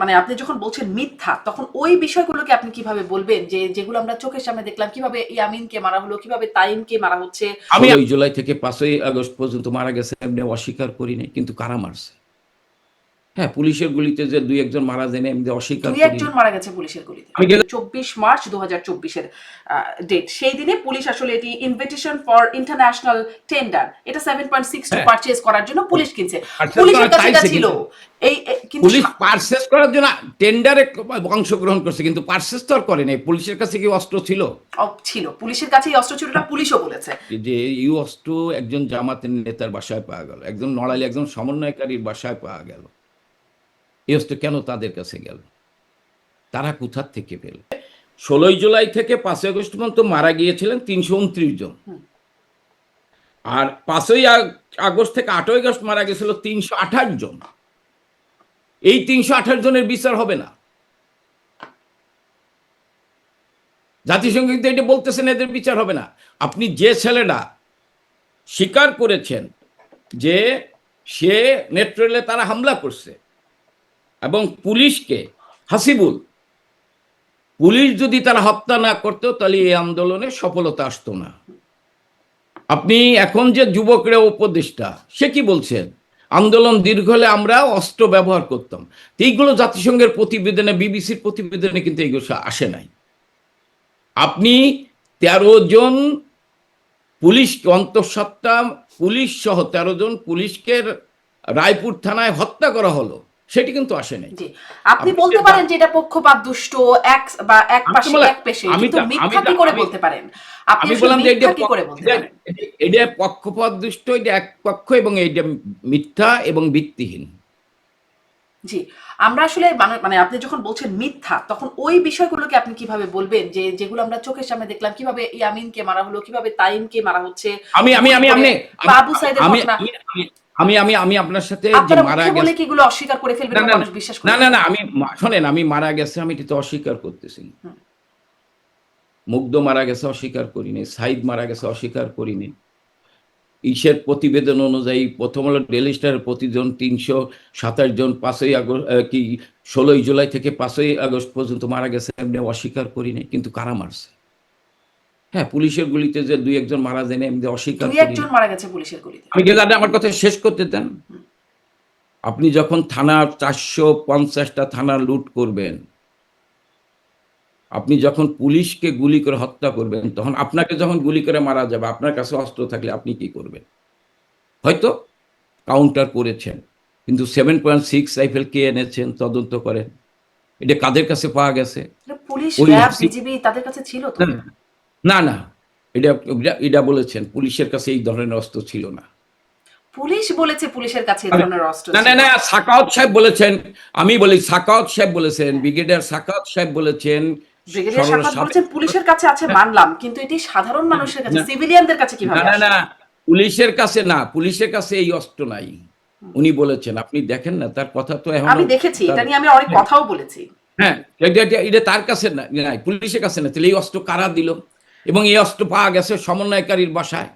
মানে আপনি যখন বলছেন মিথ্যা তখন ওই বিষয়গুলোকে আপনি কীভাবে বলবেন? যে যেগুলো আমরা চোখের সামনে দেখলাম কীভাবে ইয়ামিনকে মারা হলো কীভাবে তাইমকে মারা হচ্ছে? আমি ওই জুলাই থেকে পাঁচই আগস্ট পর্যন্ত মারা গেছে এমনি অস্বীকার করিনি নাই কিন্তু কারা মারছে? হ্যাঁ পুলিশের গুলিতে যে দুই একজন মারা যায় এমনি অস্বীকার দুই একজন মারা গেছে পুলিশের গুলিতে। চব্বিশ মার্চ দু হাজার চব্বিশের ডেট সেই দিনে পুলিশ আসলে এটি ইনভিটেশন ফর ইন্টারন্যাশনাল টেন্ডার এটা seven point six two. Purchase করার জন্য পুলিশ কিনছে। পুলিশের কাছে এটা ছিল এই পুলিশ পার্সেস করার জন্য টেন্ডারে অংশগ্রহণ করছে কিন্তু পার্সেস তো আর করে নাই। পুলিশের কাছে কি অস্ত্র ছিল? ছিল। পুলিশের কাছে এই অস্ত্র ছিল এটা পুলিশও বলেছে। যে এই অস্ত্র একজন জামাতের নেতার বাসায় পাওয়া গেল একজন নড়াইলে একজন সমন্বয়কারীর বাসায় পাওয়া গেল। এই অস্ত্র কেন তাদের কাছে গেল? তারা কোথার থেকে পেল? ষোলোই জুলাই থেকে পাঁচই আগস্ট পর্যন্ত মারা গিয়েছিলেন তিনশো উনত্রিশ জন। আর পাঁচই আগস্ট থেকে আটই আগস্ট মারা গেছিল তিনশো আঠাশ জন। এই তিনশো আঠাশ জনের বিচার হবে না। জাতিসংঘ কিন্তু এটা বলতেছেন এদের বিচার হবে না। আপনি যে ছেলেটা স্বীকার করেছেন যে সে নেট্রেলে তারা হামলা করছে এবং পুলিশকে, হাসিবুল, পুলিশ যদি তারা হত্যা না করতো, তাহলে এই আন্দোলনে সফলতা আসতো না। আপনি এখন যে যুবকরা উপদেষ্টা, সে কি বলছেন আন্দোলন দীর্ঘ হলে আমরা অস্ত্র ব্যবহার করতাম। এইগুলো জাতিসংঘের প্রতিবেদনে, বিবিসির প্রতিবেদনে কিন্তু এইগুলো আসে নাই। আপনি তেরো জন পুলিশ অন্তঃসত্ত্বা পুলিশ সহ তেরো জন পুলিশকে রায়পুর থানায় হত্যা করা হলো। সেটি কিন্তু আসে নাই। আপনি বলতে পারেন যে এটা পক্ষপাত দুষ্ট এক বা এক পাশে এক পেশে। আমি কিন্তু তো- মিথ্যা কি করে বলতে পারেন? আপনি বললাম যে এটা কি করে বলতে এটা- পারেন? এটা পক্ষপাত দুষ্ট এটা এক পক্ষ এবং এটা মিথ্যা এবং ভিত্তিহীন। জি। আমরা আসলে মানে- মানে আপনি যখন বলছেন মিথ্যা তখন ওই বিষয়গুলোকে আপনি কীভাবে বলবেন? যে যেগুলো আমরা চোখের সামনে দেখলাম কীভাবে ইয়ামিনকে মারা হলো কীভাবে তাইমকে মারা হচ্ছে? আমি আমি আমি আমি বা আবু সাইদের ঘটনা। আমি- আমি- আমি আপনার সাথে যে মারা গেছে কি অস্বীকার করে ফেলবেন মানুষ বিশ্বাস করে না না না আমি শোনেন আমি মারা গেছে আমি এটা অস্বীকার করতেছি। মুগ্ধ মারা গেছে অস্বীকার করিনি। সাইদ মারা গেছে অস্বীকার করিনি। ইসের প্রতিবেদন অনুযায়ী প্রথম হলো ডেলি স্টারের প্রতিজন তিনশো সাতাশ জন পাঁচই আগস্ট কি ষোলোই জুলাই থেকে পাঁচই আগস্ট পর্যন্ত মারা গেছে এমনি অস্বীকার করিনি কিন্তু কারা মারছে? হ্যাঁ পুলিশের গুলিতে যে দুই একজন মারা যায় না এমনি অস্বীকার দুই একজন মারা গেছে পুলিশের গুলিতে। আমি গেলে আমার কথা শেষ করতে দেন। আপনি যখন থানা চারশো পঞ্চাশটা থানা লুট করবেন আপনি যখন পুলিশকে গুলি করে হত্যা করবেন তখন আপনাকে যখন গুলি করে মারা যাবে আপনার কাছে অস্ত্র থাকলে আপনি কি করবেন? হয়তো কাউন্টার করেছেন কিন্তু সেভেন পয়েন্ট সিক্স রাইফেল কে এনেছেন তদন্ত করেন। এটা কাদের কাছে পাওয়া গেছে? পুলিশ তাদের কাছে ছিল না, না এটা এটা- বলেছেন পুলিশের কাছে এই ধরনের অস্ত্র ছিল না। পুলিশ বলেছে পুলিশের কাছে এই ধরনের অস্ত্র না না না সাকাওয়াত সাহেব বলেছেন আমি বলি সাকাওয়াত সাহেব বলেছেন ব্রিগেডিয়ার সাকাওয়াত সাহেব বলেছেন ব্রিগেডিয়ার সরলা বলেছেন পুলিশের কাছে আছে মানলাম কিন্তু এটি সাধারণ মানুষের কাছে সিভিলিয়ানদের কাছে কীভাবে না না পুলিশের কাছে না পুলিশের কাছে এই অস্ত্র নাই। উনি বলেছেন আপনি দেখেন না তার কথা তো এখন আমি দেখেছি এটা নিয়ে আমি অনেক কথাও বলেছি। হ্যাঁ এটা তার কাছে না পুলিশের কাছে না তাহলে এই অস্ত্র কারা দিল? এবং এই অস্ত্র পাওয়া গেছে সমন্বয়কারীর বাসায়।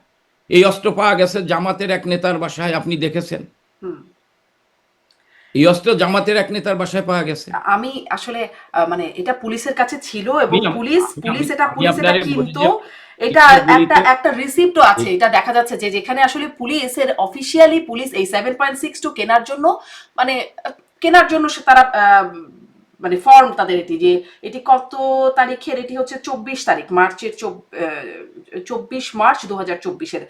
এই অস্ত্র পাওয়া গেছে জামাতের এক নেতার বাসায় আপনি দেখেছেন। এই অস্ত্র জামাতের এক নেতার বাসায় পাওয়া গেছে। আমি আসলে মানে এটা পুলিশের কাছে ছিল এবং পুলিশ পুলিশ এটা পুলিশ এটা কিন্তু এটা একটা একটা রিসিপ্টও আছে। এটা দেখা যাচ্ছে যে যেখানে আসলে পুলিশের অফিসিয়ালি পুলিশ এই সেভেন পয়েন্ট সিক্স টু কেনার জন্য মানে কেনার জন্য সে তারা মানে ফর্ম তাদের এটি যে এটি কত তারিখের এটি হচ্ছে চব্বিশ তারিখ মার্চের চব্বিশ মার্চ দু হাজার চব্বিশের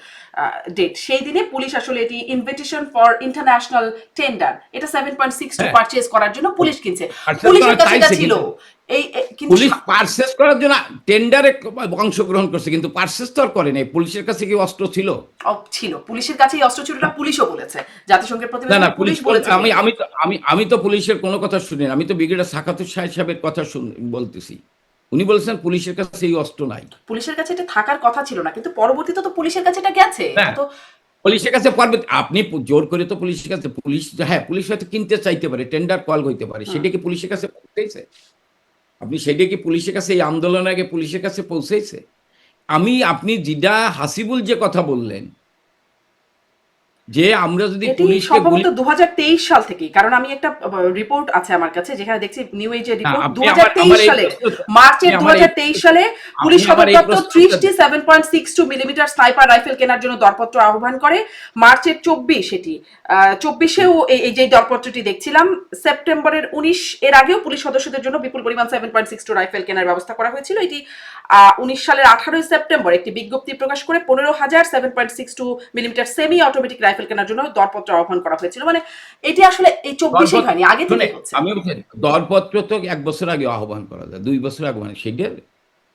ডেট সেই দিনে পুলিশ আসলে এটি ইনভিটেশন ফর ইন্টারন্যাশনাল টেন্ডার এটা seven point six two. Purchase করার জন্য পুলিশ কিনছে Purchase পুলিশের কাছে ছিল। এই পুলিশ পার্সেস করার জন্য টেন্ডারে অংশগ্রহণ করছে কিন্তু পার্সেস তো আর করে নাই। পুলিশের কাছে কি অস্ত্র ছিল? ছিল। পুলিশের অস্ত্র ছিল এটা পুলিশও বলেছে। জাতিসংঘের না না পুলিশ বলেছে। আমি আমি তো আমি আমি তো পুলিশের কোনো কথা শুনি আমি তো ব্রিগেডিয়ার সাকাতুর সাহেব সাহেবের কথা বলতেছি। উনি বলেছেন পুলিশের কাছে এই অস্ত্র নাই। পুলিশের কাছে এটা থাকার কথা ছিল না কিন্তু পরবর্তীতে তো পুলিশের কাছে এটা গেছে। তো পুলিশের কাছে পারবে আপনি জোর করে তো পুলিশের কাছে পুলিশ হ্যাঁ পুলিশ হয়তো কিনতে চাইতে পারে টেন্ডার কল হইতে পারে। সেটা কি পুলিশের কাছে পৌঁছেছে? আপনি সেটা কি পুলিশের কাছে, এই আন্দোলনের আগে পুলিশের কাছে পৌঁছেছে? আমি, আপনি জিদা হাসিবুল যে কথা বললেন যে আমরা যদি পুলিশকে সম্ভবত গুলি দু সাল থেকে কারণ আমি একটা রিপোর্ট আছে আমার কাছে যেখানে দেখছি নিউ এজের রিপোর্ট আপনি দু আমার- আমার এই সালে প্রশ্ন- মার্চের আপনি দু আমার এই- সালে পুলিশ সদর দপ্তর প্রশ্নটা- ত্রিশটি seven point six two millimetre sniper rifle কেনার জন্য দরপত্র আহ্বান করে। মার্চের চব্বিশ এটি চব্বিশেও এই যে দরপত্রটি দেখছিলাম সেপ্টেম্বরের উনিশ এর আগেও পুলিশ সদস্যদের জন্য বিপুল পরিমাণ seven point six two rifle কেনার ব্যবস্থা করা হয়েছিল। এটি উনিশ সালের আঠারোই সেপ্টেম্বর একটি বিজ্ঞপ্তি প্রকাশ করে পনেরো হাজার seven point six two millimetre semi automatic rifle কেনার জন্য দরপত্র আহ্বান করা হয়েছিল। মানে এটি আসলে এই চব্বিশে হয়নি আগে থেকে হচ্ছে। আমি দরপত্র তো এক বছর আগে আহ্বান করা যায় দুই বছর আগে মানে সেটা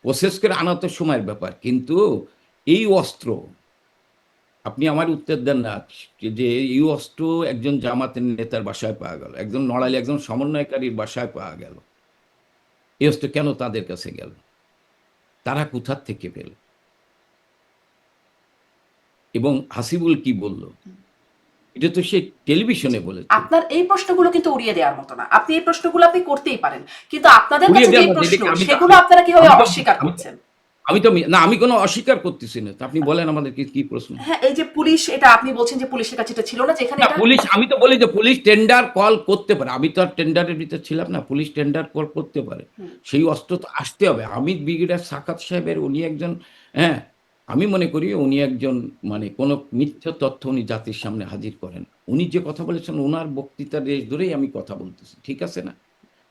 প্রসেস করে আনা তো সময়ের ব্যাপার। কিন্তু এই অস্ত্র আপনি আমার উত্তর দেন না যে এই অস্ত্র একজন জামাতের নেতার বাসায় পাওয়া গেল একজন নড়াইলে একজন সমন্বয়কারীর বাসায় পাওয়া গেল। এই অস্ত্র কেন তাদের কাছে গেল? তারা কোথার থেকে পেল? এবং হাসিবুল কি বলল? এটা তো সে টেলিভিশনে বলেছে। আপনার এই প্রশ্নগুলো কিন্তু উড়িয়ে দেওয়ার মতো না। আপনি এই প্রশ্নগুলো আপনি করতেই পারেন। কিন্তু আপনাদের কাছে যে প্রশ্ন সেগুলো আপনারা কীভাবে অস্বীকার করছেন? আমি তো না আমি কোনো অস্বীকার করতেছি না। আপনি বলেন আমাদের কি কি প্রশ্ন? হ্যাঁ এই যে পুলিশ এটা আপনি বলছেন যে পুলিশের কাছে এটা ছিল না যেখানে না এটা পুলিশ আমি তো বলি যে পুলিশ টেন্ডার কল করতে পারে। আমি তো আর টেন্ডারের ভিতরে ছিলাম না। পুলিশ টেন্ডার কল করতে পারে। সেই অস্ত্র তো আসতে হবে। আমি ব্রিগেডিয়ার সাকাত সাহেবের উনি একজন হ্যাঁ আমি মনে করি উনি একজন মানে কোনো মিথ্য তথ্য উনি জাতির সামনে হাজির করেন। উনি যে কথা বলেছেন ওনার বক্তৃতার রেশ ধরেই আমি কথা বলতেছি ঠিক আছে না?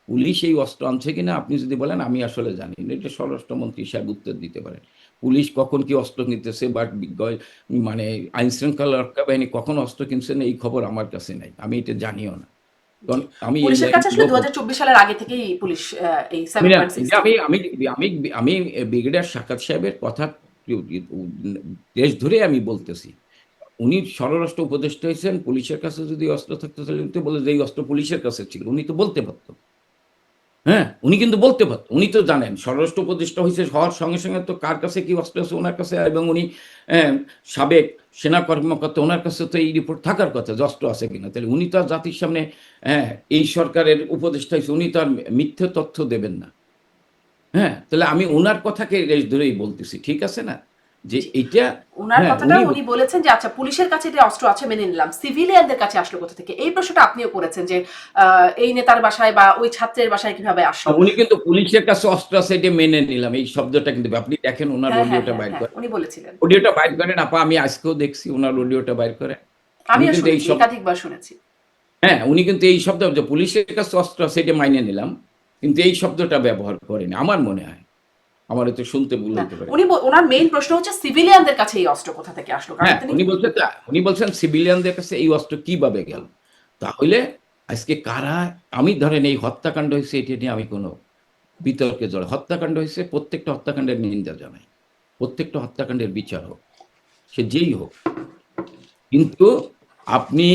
পুলিশ এই অস্ত্র আনছে কিনা আপনি যদি বলেন আমি আসলে জানি না। এটা স্বরাষ্ট্রমন্ত্রী সাহেব উত্তর দিতে পারেন। পুলিশ কখন কি অস্ত্র কিনতেছে বা বিজ্ঞ- মানে আইন শৃঙ্খলা রক্ষা বাহিনী কখন অস্ত্র কিনছেন এই খবর আমার কাছে নাই। আমি এটা জানিও না। আমি সালের আগে থেকেই পুলিশ এই আমি আমি আমি আমি আমি ব্রিগেডিয়ার সাক্ষাৎ সাহেবের কথা দেশ ধরে আমি বলতেছি, উনি স্বরাষ্ট্র উপদেষ্টা হয়েছেন, পুলিশের কাছে যদি অস্ত্র থাকতো তাহলে উনি বলে যে এই অস্ত্র পুলিশের কাছে ছিল, উনি তো বলতে পারতো। হ্যাঁ উনি কিন্তু বলতে পারতো, উনি তো জানেন স্বরাষ্ট্র উপদেষ্টা হয়েছে হওয়ার সঙ্গে সঙ্গে তো কার কাছে কি অস্ত্র আছে ওনার কাছে এবং উনি সাবেক সেনা কর্মকর্তা ওনার কাছে তো এই রিপোর্ট থাকার কথা অস্ত্র আছে কিনা, তাহলে উনি তো জাতির সামনে হ্যাঁ এই সরকারের উপদেষ্টা হয়েছে, উনি তো আর মিথ্যে তথ্য দেবেন না। হ্যাঁ তাহলে আমি ওনার কথাকে ধরেই বলতেছি ঠিক আছে না? যে এটা ওনার হ্যাঁ, কথাটা উনি- বলেছেন যে আচ্ছা পুলিশের কাছে যে অস্ত্র আছে মেনে নিলাম। সিভিলিয়ানদের কাছে আসলো কোথা থেকে? এই প্রশ্নটা আপনিও করেছেন যে এই নেতার বাসায় বা ওই ছাত্রের বাসায় কীভাবে আসলো? উনি কিন্তু পুলিশের কাছে অস্ত্র আছে এটা মেনে নিলাম। এই শব্দটা কিন্তু আপনি দেখেন ওনার হ্যাঁ, হ্যাঁ, অডিওটা বাইর করেন। উনি বলেছিলেন। অডিওটা বাইর করেন আপা আমি আজকেও দেখছি ওনার অডিওটা বাইর করে আমি কিন্তু এই শুনেছি একাধিকবার শুনেছি। হ্যাঁ উনি কিন্তু এই শব্দ যে পুলিশের কাছে অস্ত্র আছে এটা মাইনে নিলাম। কিন্তু এই শব্দটা ব্যবহার করেনি আমার মনে হয়। আমার তো শুনতে ভুল হতে পারে। উনি ওনার মেইন প্রশ্ন হচ্ছে সিভিলিয়ানদের কাছে এই অস্ত্র কোথা থেকে আসলো? কারণ হ্যাঁ উনি বলছেন উনি বলছেন সিভিলিয়ানদের কাছে এই অস্ত্র কীভাবে গেল? তাহলে আজকে কারা আমি ধরেন এই হত্যাকাণ্ড হয়েছে এটি নিয়ে আমি কোনো বিতর্কে জড় হত্যাকাণ্ড হয়েছে প্রত্যেকটা হত্যাকাণ্ডের নিন্দা জানাই। প্রত্যেকটা হত্যাকাণ্ডের বিচার হোক সে যেই হোক। কিন্তু আপনি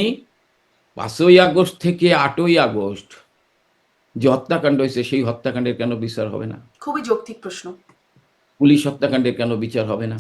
পাঁচই আগস্ট থেকে আটই আগস্ট যে হত্যাকাণ্ড হয়েছে সেই হত্যাকাণ্ডের কেন বিচার হবে না? খুবই যৌক্তিক প্রশ্ন। পুলিশ হত্যাকাণ্ডের কেন বিচার হবে না?